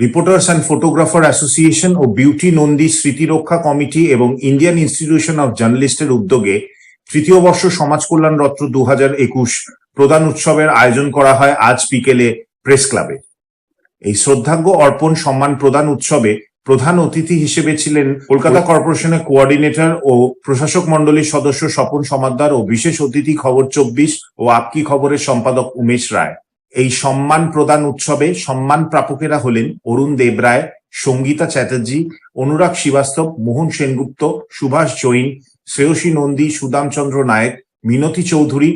Reporters and photographer association ও বিউটি নন্দী স্মৃতিরক্ষা committee এবং ইন্ডিয়ান ইনস্টিটিউশন অফ জার্নালিস্টের উদ্যোগে তৃতীয় বর্ষ সমাজ কল্যাণ রত্ন দু একুশ প্রধান উৎসবের আয়োজন করা হয় আজ বিকেলে প্রেস ক্লাবে। এই শ্রদ্ধাজ্ঞ অর্পণ সম্মান প্রদান উৎসবে প্রধান অতিথি হিসেবে ছিলেন কলকাতা কর্পোরেশনের কোঅর্ডিনেটর ও প্রশাসক মণ্ডলীর সদস্য স্বপন সমাদ্দার ও বিশেষ অতিথি খবর চব্বিশ ও আপকি খবরের সম্পাদক উমেশ রায়। এই সম্মান প্রদান উৎসবে সম্মান প্রাপকেরা হলেন অরুণ দেবরায়, সঙ্গীতা চ্যাটার্জি, অনুরাগ শ্রীবাস্তব, মোহন সেনগুপ্ত, সুভাষ জৈন, শ্রেয়সী নন্দী, সুদামচন্দ্র নায়ক, মিনতি চৌধুরী,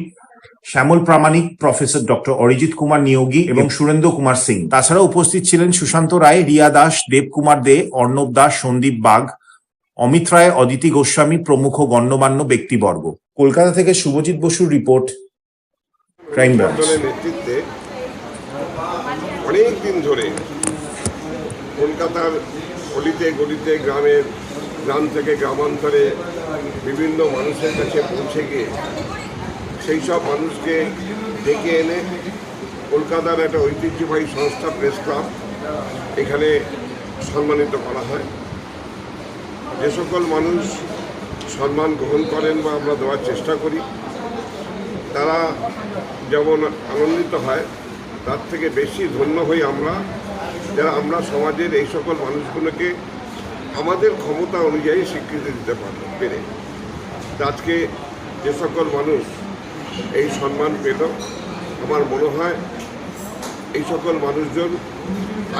শ্যামল প্রামাণিক, প্রফেসর ডক্টর অরিজিৎ কুমার নিয়োগী এবং সুরেন্দ্র কুমার সিং। তাছাড়া উপস্থিত ছিলেন সুশান্ত রায়, রিয়া দাস, দেবকুমার দে, অর্ণব দাস, সন্দীপ বাগ, অমিত রায়, অদিতি গোস্বামী, প্রমুখ গণ্যমান্য ব্যক্তিবর্গ। কলকাতা থেকে শুভজিৎ বসুর রিপোর্ট, ক্রাইম ব্রাঞ্চ। অনেক দিন ধরে কলকাতার গলিতে গলিতে গ্রামের গ্রাম থেকে গ্রামান্তরে বিভিন্ন মানুষের কাছে পৌঁছে গিয়ে সেই সব মানুষকে ডেকে এনে কলকাতার একটা ঐতিহ্যবাহী সংস্থা প্রেস ক্লাব এখানে সম্মানিত করা হয়। যে সকল মানুষ সম্মান গ্রহণ করেন বা আমরা দেওয়ার চেষ্টা করি, তারা যেমন আনন্দিত হয় তার থেকে বেশি ধন্য হই আমরা, যারা আমরা সমাজের এই সকল মানুষগুলোকে আমাদের ক্ষমতা অনুযায়ী স্বীকৃতি দিতে পারব পেরে। আজকে যে সকল মানুষ এই সম্মান পেল, আমার মনে হয় এই সকল মানুষজন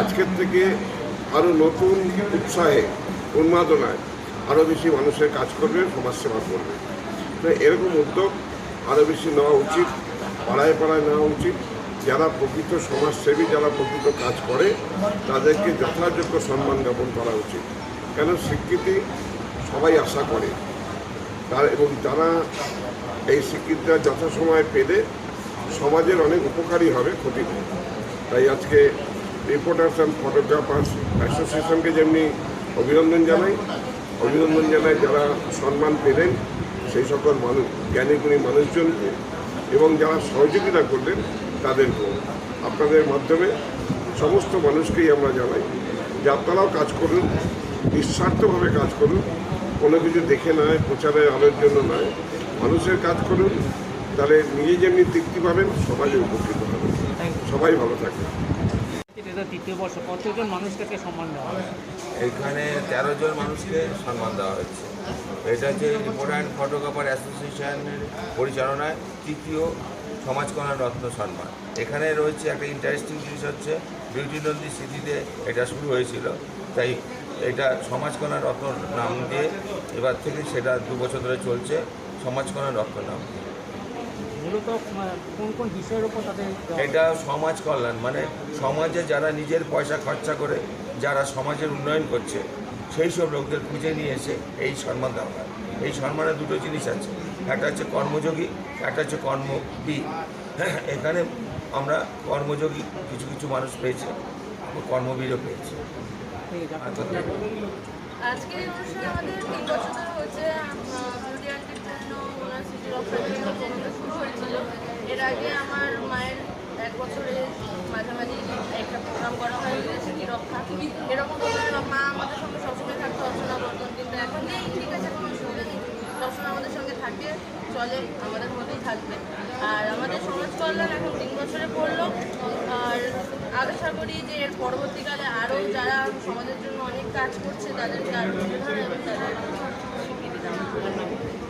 আজকের থেকে আরও নতুন উৎসাহে, উন্মাদনায় আরও বেশি মানুষের কাজ করবে, সমাজসেবা করবে। তো এরকম উদ্যোগ আরও বেশি নেওয়া উচিত পাড়ায় পাড়ায় নেওয়া উচিত। যারা প্রকৃত সমাজসেবী, যারা প্রকৃত কাজ করে, তাদেরকে যথাযোগ্য সম্মান জ্ঞাপন করা উচিত। কেন? স্বীকৃতি সবাই আশা করে। তার এবং তারা এই স্বীকৃতিটা যথাসময়ে পেলে সমাজের অনেক উপকারী হবে ক্ষতি তাই আজকে রিপোর্টার্স অ্যান্ড ফটোগ্রাফার্স অ্যাসোসিয়েশনকে যেমনি অভিনন্দন জানাই অভিনন্দন জানাই যারা সম্মান পেলেন সেই সকল মানুষ, জ্ঞানীগুণী মানুষজনকে এবং যারা সহযোগিতা করলেন তাদেরকেও আপনাদের মাধ্যমে সমস্ত মানুষকেই আমরা জানাই যে আপনারাও কাজ করুন নিঃস্বার্থভাবে কাজ করুন। কোনো কিছু দেখে নয় প্রচারের আলোর জন্য নয়। মানুষের কাজ করুন তাহলে নিজে যেমনি তৃপ্তি পাবেন সমাজে উপকৃত হবেন। সবাই ভালো থাকবেন। এটা তৃতীয় বর্ষ কতজন মানুষটাকে সম্মান দেওয়া এখানে তেরো জন মানুষকে সম্মান দেওয়া হচ্ছে এটা হচ্ছে অ্যান্ড ফটোগ্রাফার অ্যাসোসিয়েশনের পরিচালনায় তৃতীয় সমাজ কল্যাণ রত্ন সম্মান এখানে রয়েছে একটা ইন্টারেস্টিং জিনিস হচ্ছে বিউটি নন্দী স্মৃতিতে এটা শুরু হয়েছিল। তাই এটা সমাজ কল্যাণ রত্ন নাম দিয়ে এবার থেকে সেটা দু বছর ধরে চলছে সমাজ কল্যাণ রত্ন নাম মূলত কোন কোন বিষয়ের উপর তাদের এটা সমাজ কল্যাণ মানে সমাজে যারা নিজের পয়সা খরচা করে যারা সমাজের উন্নয়ন করছে সেই সব লোকদের খুঁজে নিয়ে এসে এই সম্মান দেওয়া হয়। এই সম্মানে দুটো জিনিস আছে। একটা হচ্ছে কর্মযোগী, একটা হচ্ছে কর্মবী। এখানে আমরা কর্মযোগী কিছু কিছু মানুষ পেয়েছে কর্মবীরও পেয়েছে। আমার চলে আমাদের মধ্যেই থাকবে। আর আমাদের সমাজ কল্যাণ এখন তিন বছরে পড়ল। আর আশা করি যে এর পরবর্তীকালে আরও যারা সমাজের জন্য অনেক কাজ করছে, তাদেরকে আরও তুলে এবং তাদের স্বীকৃতি দেওয়া